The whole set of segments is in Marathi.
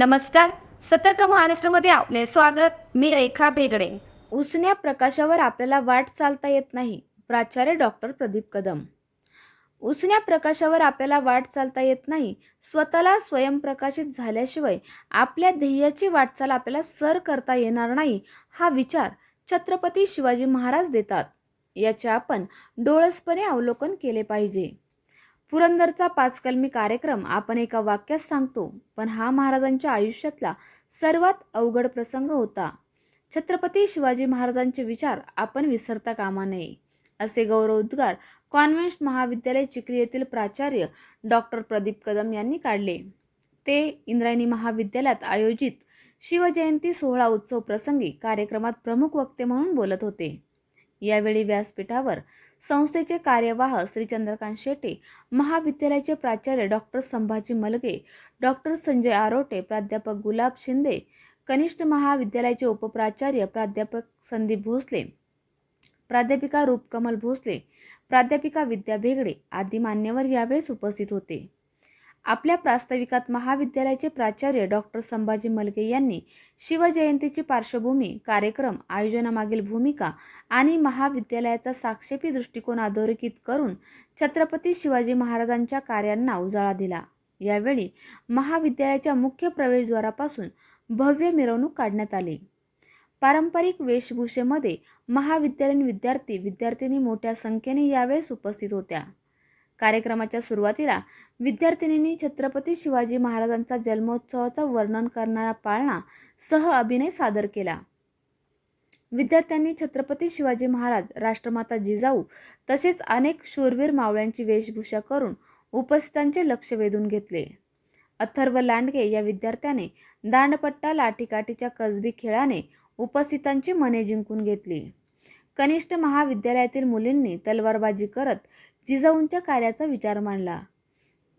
नमस्कार. सतर्क महाराष्ट्रामध्ये आपले स्वागत. मी रेखा बेगडे उसण्या प्रकाशावर आपल्याला वाट चालता येत नाही प्राचार्य डॉक्टर प्रदीप कदम. उसण्या प्रकाशावर आपल्याला वाट चालता येत नाही स्वतःला स्वयंप्रकाशित झाल्याशिवाय आपल्या ध्येयाची वाटचाल आपल्याला सर करता येणार नाही हा विचार छत्रपती शिवाजी महाराज देतात. याचे आपण डोळसपणे अवलोकन केले पाहिजे. पुरंदरचा पाचकलमी कार्यक्रम आपण एका वाक्यात सांगतो पण हा महाराजांच्या आयुष्यातला सर्वात अवघड प्रसंग होता. छत्रपती शिवाजी महाराजांचे विचार आपण विसरता कामा नये असे गौरवोद्गार कॉन्व्हेंट महाविद्यालय चिखली येथील प्राचार्य डॉक्टर प्रदीप कदम यांनी काढले. ते इंद्रायणी महाविद्यालयात आयोजित शिवजयंती सोहळा उत्सव प्रसंगी कार्यक्रमात प्रमुख वक्ते म्हणून बोलत होते. यावेळी व्यासपीठावर संस्थेचे कार्यवाह श्री चंद्रकांत शेट्टी महाविद्यालयाचे प्राचार्य डॉक्टर संभाजी मलगे डॉक्टर संजय आरोटे प्राध्यापक गुलाब शिंदे कनिष्ठ महाविद्यालयाचे उपप्राचार्य प्राध्यापक संदीप भोसले प्राध्यापिका रूपकमल भोसले प्राध्यापिका विद्या भेगडे आदी मान्यवर यावेळेस उपस्थित होते. आपल्या प्रास्ताविकात महाविद्यालयाचे प्राचार्य डॉक्टर संभाजी मलगे यांनी शिवजयंतीची पार्श्वभूमी कार्यक्रम आयोजनामागील भूमिका आणि महाविद्यालयाचा साक्षेपी दृष्टिकोन अधोरेखित करून छत्रपती शिवाजी महाराजांच्या कार्यांना उजाळा दिला. यावेळी महाविद्यालयाच्या मुख्य प्रवेशद्वारापासून भव्य मिरवणूक काढण्यात आली. पारंपरिक वेशभूषेमध्ये महाविद्यालयीन विद्यार्थी विद्यार्थिनी मोठ्या संख्येने यावेळेस उपस्थित होत्या. कार्यक्रमाच्या सुरुवातीला विद्यार्थिनींनी छत्रपती शिवाजी महाराजांचा जन्मोत्सवाचं वर्णन करणारा पाळणा सह अभिनय सादर केला. विद्यार्थ्यांनी छत्रपती शिवाजी महाराज राष्ट्रमाता जिजाऊ तसेच अनेक शूरवीर मावळ्यांची वेशभूषा करून उपस्थितांचे लक्ष वेधून घेतले. अथर्व लांडगे या विद्यार्थ्याने दांडपट्टा लाठीकाठीच्या कसबी खेळाने उपस्थितांची मने जिंकून घेतली. कनिष्ठ महाविद्यालयातील मुलींनी तलवारबाजी करत जिजाऊंच्या कार्याचा विचार मांडला.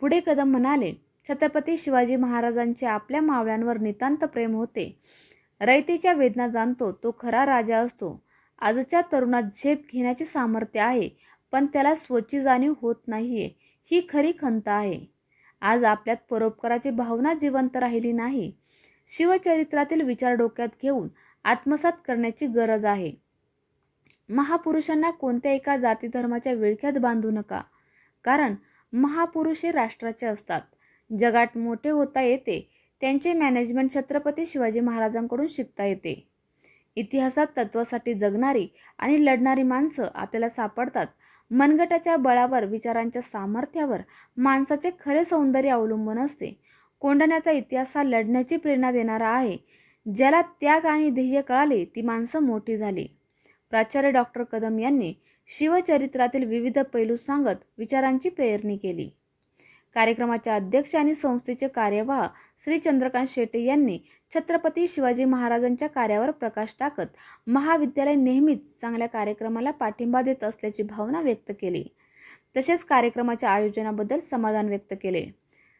पुढे कदम म्हणाले छत्रपती शिवाजी महाराजांचे आपल्या मावळ्यांवर नितांत प्रेम होते. रयतेच्या वेदना जाणतो तो खरा राजा असतो. आजच्या तरुणात झेप घेण्याचे सामर्थ्य आहे पण त्याला स्वची जाणीव होत नाहीये. ही खरी खंत आहे. आज आपल्यात परोपकाराची भावना जिवंत राहिली नाही. शिवचरित्रातील विचार डोक्यात घेऊन आत्मसात करण्याची गरज आहे. महापुरुषांना कोणत्या एका जाती धर्माच्या विळख्यात बांधू नका. कारण महापुरुष हे राष्ट्राचे असतात. जगात मोठे होता येते त्यांचे मॅनेजमेंट छत्रपती शिवाजी महाराजांकडून शिकता येते. इतिहासात तत्वासाठी जगणारी आणि लढणारी माणसं आपल्याला सापडतात. मनगटाच्या बळावर विचारांच्या सामर्थ्यावर माणसाचे खरे सौंदर्य अवलंबून असते. कोंढण्याचा इतिहास हा लढण्याची प्रेरणा देणारा आहे. ज्याला त्याग आणि ध्येय कळाले ती माणसं मोठी झाली. प्राचार्य डॉक्टर कदम यांनी शिवचरित्रातील विविध पैलू सांगत विचारांची पेरणी केली. कार्यक्रमाच्या अध्यक्ष आणि संस्थेचे कार्यवाह श्री चंद्रकांत शेटे यांनी छत्रपती शिवाजी महाराजांच्या कार्यावर प्रकाश टाकत महाविद्यालय नेहमीच चांगल्या कार्यक्रमाला पाठिंबा देत असल्याची भावना व्यक्त केली. तसेच कार्यक्रमाच्या आयोजनाबद्दल समाधान व्यक्त केले.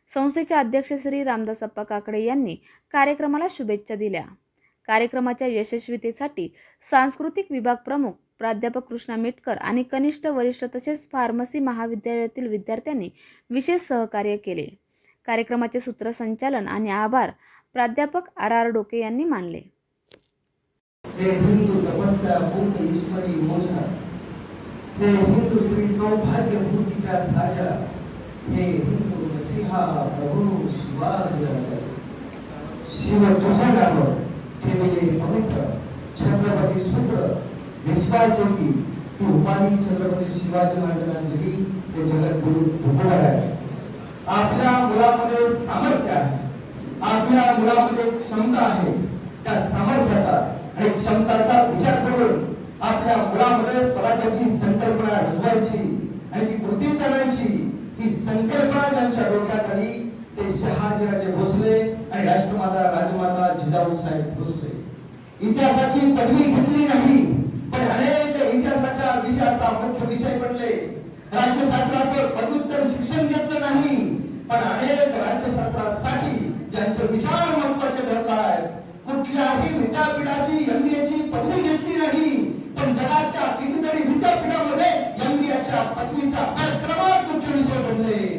संस्थेचे अध्यक्ष श्री रामदास अप्पा काकडे यांनी कार्यक्रमाला शुभेच्छा दिल्या. कार्यक्रमाच्या यशस्वीतेसाठी सांस्कृतिक विभाग प्रमुख प्राध्यापक कृष्णा मिटकर आणि कनिष्ठ वरिष्ठ तसेच फार्मसी महाविद्यालयातील विद्यार्थ्यांनी विशेष सहकार्य केले. कार्यक्रमाचे सूत्रसंचालन आणि आभार प्राध्यापक आर आर डोके यांनी मानले. हिंदू श्री सौभाग्य साजा हे हिंदू प्रभू शिव तुझ्या नावावर केलेले पवित्र छत्रपती सूत्र विश्वाचे की ती उपाधी छत्रपती शिवाजी महाराजांची ते जगद्गुरु तुकोबार आहे आपल्या मुलामध्ये सामर्थ्य आहे. आपल्या मुलामध्ये क्षमता आहे. त्या सामर्थ्याचा आणि क्षमताचा विचार करून आपल्या मुलामध्ये स्वराज्याची संकल्पना रुजवायची आणि ती कृती करण्याची ही संकल्पना त्यांच्या डोक्यात आली ते शहाजीराजे भोसले आणि राष्ट्रमाता राजमाता जिजाऊ साहेब भोसले. इतिहासाची पदवी घेतली नाही पण अनेक इतिहासाच्या विषयाचा मुख्य विषय बनले. राज्यशास्त्राचं पदव्युत्तर शिक्षण घेतलं नाही पण अनेक राज्यशास्त्रासाठी ज्यांचे विचार महत्त्वाचे ठरला आहे कुठल्याही विद्यापीठाची एमबीएची पदवी घेतली नाही पण जगातल्या कितीतरी विद्यापीठामध्ये एमबीएच्या पदवीचा अभ्यासक्रमात मुख्य विषय बनले.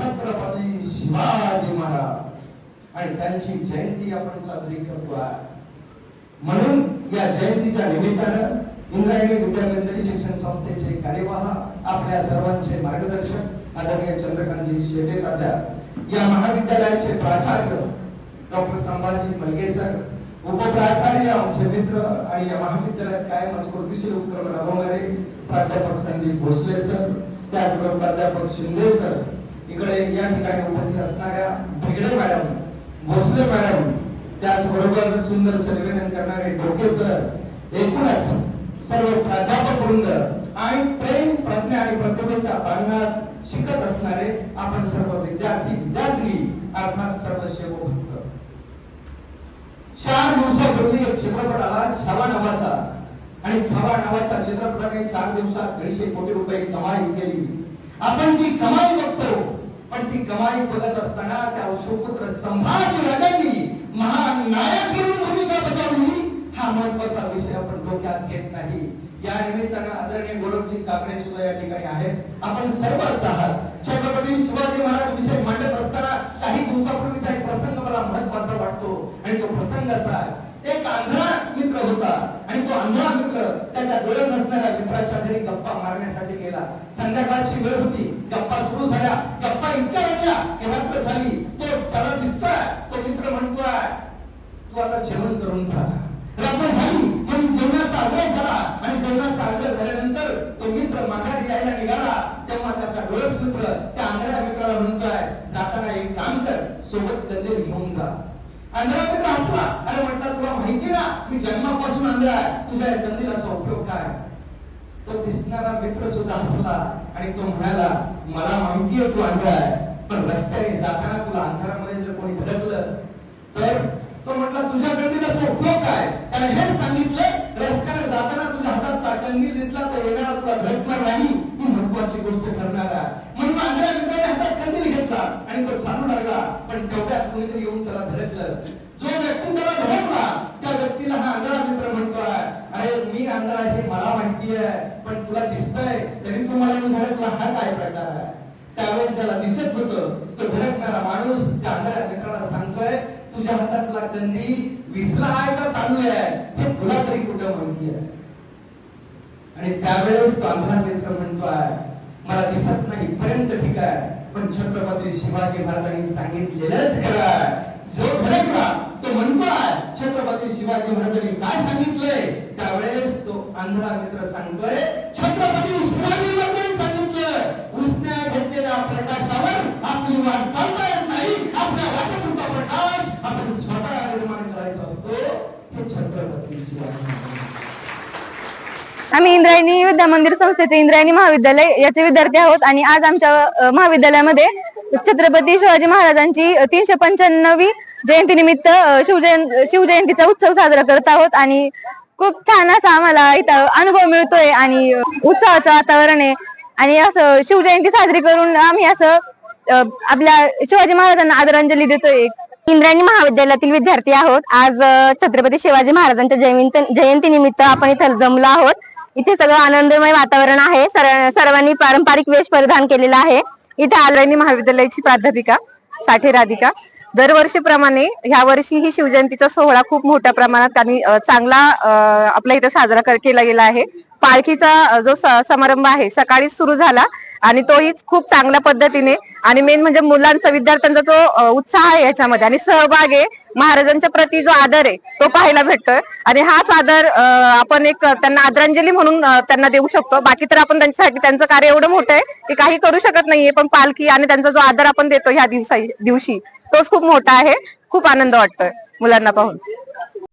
छत्रपती शिवाजी महाराज. आणि त्यांची जयंती आपण साजरी करतो आहे म्हणून या जयंतीच्या निमित्तानं इंद्रायणी विद्यामंदिर शिक्षण संस्थेचे कार्यवाह आपल्या सर्वांचे मार्गदर्शक आदरणीय चंद्रकांतजी शेटे दादा या महाविद्यालयाचे प्राचार्य डॉक्टर संभाजी मलगे सर उपप्राचार्य आमचे मित्र आणि या महाविद्यालयात कायम स्फूर्तिशील उपक्रम राबवणारे प्राध्यापक संदीप भोसले सर त्याचबरोबर प्राध्यापक शिंदे सर इकडे या ठिकाणी उपस्थित असणाऱ्या भिगडे मॅडम भोसले मॅडम त्याचबरोबर सुंदर संवेदन करणारे डोके सर एकूणच सर्व प्राध्यापक वृंद आणि प्रेम प्रज्ञा आणि प्रतिभेच्या बांधण्यात शिकत असणारे आपण सर्व विद्यार्थी विद्यार्थी अर्थात सर्व शिवभक्त चार दिवसापूर्वी एक चित्रपट आला छावा नावाचा. आणि छावा नावाच्या चित्रपटाने चार दिवसात दीडशे कोटी रुपये कमाई केली. आपण ती कमाई बघतो कमाई बघत असताना त्या अशोकपुत्र संभाजी राजांनी महानायक म्हणून भूमिका बजावली. हा महत्त्वाचा विषय आपण डोक्यात घेत नाही. या निमित्तानं आदरणीय गोरखजी काकडे सुद्धा या ठिकाणी आहेत. आपण सर्वच आहात. छत्रपती शिवाजी महाराज विषय मांडत असताना काही दिवसापूर्वीचा एक प्रसंग मला महत्त्वाचा वाटतो. आणि तो प्रसंग असा आहे. एक आंध्रा मित्र होता. आणि तो अंधळा मित्र त्याच्या डोळ्यात नसणाऱ्या मित्राच्या घरी गप्पा मारण्यासाठी गेला. संध्याकाळची वेळ होती. गप्पा सुरू झाल्या. गप्पा इतक्या रंगल्या की रात्र झाली. तो त्याला दिसतोय. तो मित्र म्हणतोय तू आता जेवण करून जा. रात्र झाली. म्हणून जेवणाचा आग्रह झाला. आणि जेवणाचा आग्रह झाल्यानंतर तो मित्र माघारी यायला निघाला. तेव्हा त्याचा डोळस मित्र त्या आंधळ्या मित्राला म्हणतोय जाताना एक काम कर. सोबत कंदील घेऊन जा. आंधळा कुठे असला अरे म्हटलं तुला माहिती ना मी जन्मापासून आंधळा आहे. तुझ्या या उपयोग काय? तो दिसणारा मित्र सुद्धा हसला आणि तो म्हणाला मला माहिती आहे तू आंधळा आहे पण रस्त्याने जाताना तुला अंधारामध्ये जर कोणी धडकलं तर? तो म्हटला तुझ्या कंदिलाचा उपयोग काय? त्याने हेच सांगितलं रस्त्याने जाताना तुझ्या हातात कंदील दिसला तर येणारा तुला धडकणार नाही ही महत्वाची गोष्ट ठरणार आहे म्हणून आंधळ्या मित्राने हातात कंदील घेतला आणि तो चालू लागला पण तेवढ्यात कोणीतरी येऊन त्याला धडकलं. जो व्यक्ती त्याला धडकला त्या व्यक्तीला हा आंधळा मित्र म्हणतोय. अरे मी आंधळा हे मला माहिती आहे पण तुला दिसतंय तरी तुम्हाला येऊन धडकला हा काय प्रकार आहे? त्यावेळेस ज्याला दिसत होतं तो धडकणारा माणूस त्या आंधळ्या मित्राला सांगतोय तुझ्या हातातला कंदील विसला आहे का चालू आहे? हे तुला तरी कुठं माहिती आहे? आणि त्यावेळेस तो आंधळा मित्र म्हणतोय मला दिसत नाही पर्यंत ठीक आहे. पण छत्रपती शिवाजी महाराजांनी सांगितलेलंच खरं जो खरं का तो म्हणतोय. छत्रपती शिवाजी महाराजांनी काय सांगितलंय? त्यावेळेस तो आंधळा मित्र सांगतोय छत्रपती शिवाजी महाराजांनी सांगितलं उसण्या घेतलेल्या प्रकाशावर आपली वाट चालता येत नाही. आपल्या वाटेपुरता प्रकाश आपण स्वतः निर्माण करायचा असतो. हे छत्रपती शिवाजी महाराज. आम्ही इंद्रायणी विद्या मंदिर संस्थेचे इंद्रायणी महाविद्यालय याचे विद्यार्थी आहोत आणि आज आमच्या महाविद्यालयामध्ये छत्रपती शिवाजी महाराजांची तीनशे पंच्याण्णवी जयंती निमित्त शिवजयं शिवजयंतीचा उत्सव साजरा करत आहोत आणि खूप छान असा आम्हाला इथं अनुभव मिळतोय आणि उत्सवाचं वातावरण आहे. आणि असं शिवजयंती साजरी करून आम्ही असं आपल्या शिवाजी महाराजांना आदरांजली देतोय. इंद्रायणी महाविद्यालयातील विद्यार्थी आहोत. आज छत्रपती शिवाजी महाराजांच्या जयंती जयंती निमित्त आपण इथं जमलो आहोत. इथे सगळं आनंदमय वातावरण आहे. सर्वांनी पारंपरिक वेश परिधान केलेला आहे. इथे आलयनी महाविद्यालयाची प्राध्यापिका साठे राधिका. दरवर्षीप्रमाणे ह्या वर्षी ही शिवजयंतीचा सोहळा खूप मोठ्या प्रमाणात आणि चांगला आपल्या इथे साजरा केला गेला आहे. पालखीचा जो समारंभ आहे सकाळीच सुरू झाला. आणि तोही खूप चांगल्या पद्धतीने. आणि मेन म्हणजे मुलांचा विद्यार्थ्यांचा जो उत्साह आहे याच्यामध्ये आणि सहभाग आहे महाराजांच्या प्रती जो आदर आहे तो पाहायला भेटतोय. आणि हाच आदर आपण एक त्यांना आदरांजली म्हणून त्यांना देऊ शकतो. बाकी तर आपण त्यांच्यासाठी त्यांचं कार्य एवढं मोठं आहे की काही करू शकत नाहीये पण पालखी आणि त्यांचा जो आदर आपण देतो ह्या दिवसा दिवशी तोच खूप मोठा आहे. खूप आनंद वाटतोय मुलांना पाहून.